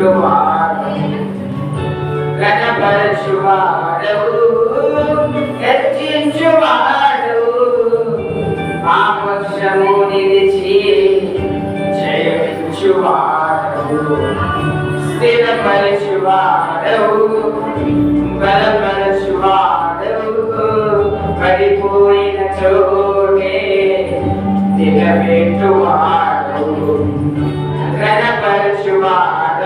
ప్రభువా కనపరచువాడవు హెచ్చించువాడు మా పక్షము నిలిచి జయించువాడు స్థిరపరచువాడవు బలపరచువాడవు పడిపోయిన చోటే దిగబెట్టువాడు కనపరచువాడు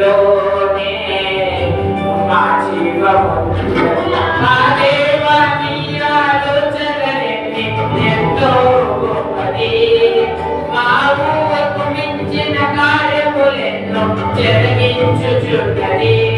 నీలోనే మా జీవము Thank you.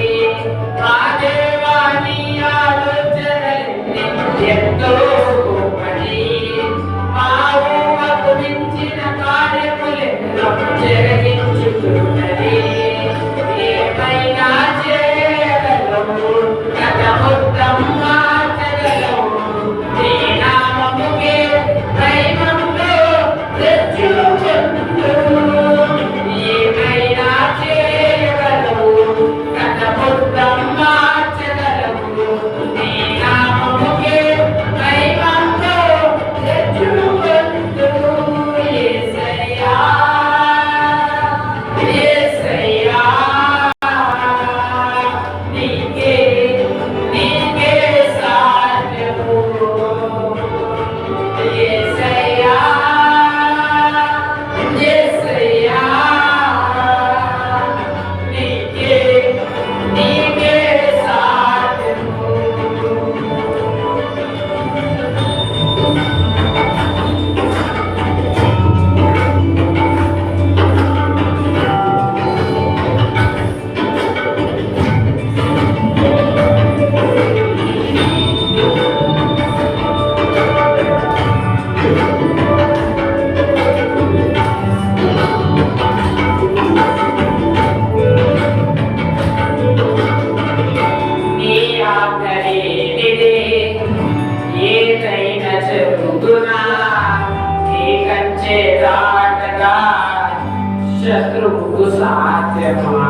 शत्रुः साध्यमा